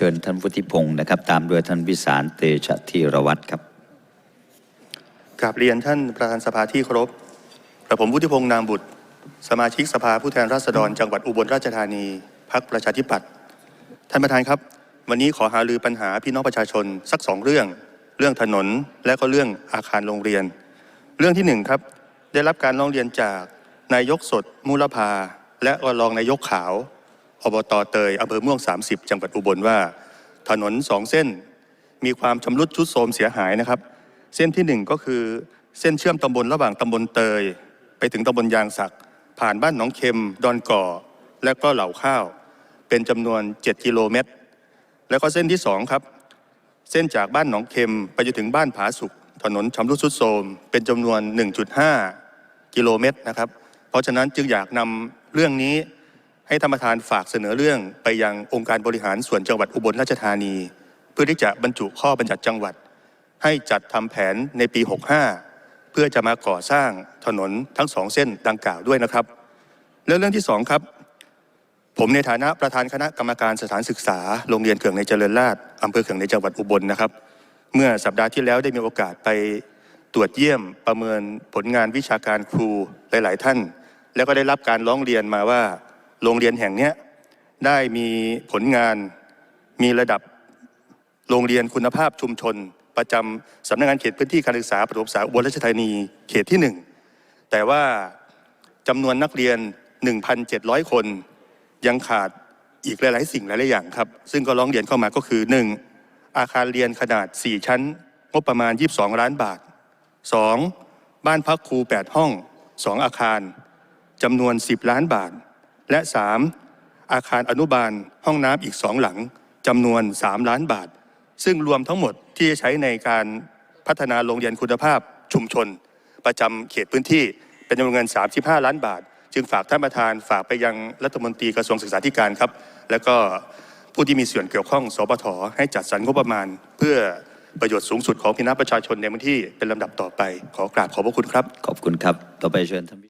เชิญท่านวุฒิพงศ์นะครับ ตามด้วยท่านวิสารเตชะธีรวัตรครับกราบเรียนท่านประธานสภาที่เคารพกระผมวุฒิพงษ์นามบุตร สมาชิกสภาผู้แทนราษฎร จังหวัดอุบลราชธานีพักประชาธิปัตย์ท่านประธานครับ วันนี้ขอหารือปัญหาพี่น้องประชาชนสักสองเรื่อง เรื่องถนนและก็เรื่องอาคารโรงเรียน เรื่องที่หนึ่งครับ ได้รับการร้องเรียนจากนายกสดมูลภาและรองนายกขาว อบตเตยอำเภอม่วง 30 จังหวัดอุบลว่า ถนนสองเส้นมีความชำรุดทรุดโทรมเสียหายนะครับ เส้นที่หนึ่งก็คือเส้นเชื่อมตำบลระหว่างตำบลเตย ไปถึงตำบลยางสัก ผ่านบ้านหนองเค็ม ดอนก่อ และก็เหล่าข้าว เป็นจำนวน 7 กิโลเมตร แล้วก็เส้นที่สองครับเส้นจากบ้านหนองเค็มไปจนถึงบ้านผาสุกถนนชำรุดทรุดโทรมเป็นจำนวน 1.5 กิโลเมตรนะครับ เพราะฉะนั้นจึงอยากนำเรื่องนี้ ให้ท่านประธานฝากเสนอเรื่องไปยังองค์การบริหารส่วนจังหวัดอุบลราชธานี เพื่อที่จะบรรจุข้อบัญญัติจังหวัด ให้จัดทำแผนในปี 65 เพื่อจะมาก่อสร้างถนนทั้งสองเส้นดังกล่าวด้วยนะครับ แล้วเรื่องที่สองครับ ผมในฐานะประธานคณะกรรมการสถานศึกษาโรงเรียนเขื่องในเจริญราษฎร์อำเภอเขื่องในจังหวัดอุบลนะครับ เมื่อสัปดาห์ที่แล้วได้มีโอกาสไปตรวจเยี่ยมประเมินผลงานวิชาการครูหลาย ๆ ท่าน แล้วก็ได้รับการร้องเรียนมาว่า โรงเรียนแห่งนี้ได้มีผลงานมีระดับโรงเรียนคุณภาพชุมชน ประจำสำนักงานเขตพื้นที่การศึกษาประถมศึกษาอุบลราชธานีเขตที่หนึ่งแต่ว่าจำนวนนักเรียน 1,700 คนยังขาดอีกหลาย ๆ สิ่งหลาย ๆ อย่างครับ ซึ่งก็ร้องเรียนเข้ามาก็คือ 1. อาคารเรียนขนาด 4 ชั้น งบประมาณ 22 ล้านบาท 2. บ้านพักครู 8 ห้อง 2 อาคารจำนวน 10 ล้านบาท และ 3. อาคารอนุบาลห้องน้ำอีก2หลังจำนวน 3 ล้านบาท ซึ่งรวมทั้งหมดที่จะใช้ในการพัฒนาโรงเรียนคุณภาพชุมชน ประจำเขตพื้นที่เป็นจำนวนเงิน 35 ล้านบาท จึงฝากท่านประธานฝากไปยังรัฐมนตรีกระทรวงศึกษาธิการครับ แล้วก็ผู้ที่มีส่วนเกี่ยวข้องสปทให้จัดสรรงบประมาณ เพื่อประโยชน์สูงสุดของพี่น้องประชาชนในพื้นที่เป็นลำดับต่อไป ขอกราบขอบพระคุณครับ ขอบคุณครับ ต่อไปเชิญท่าน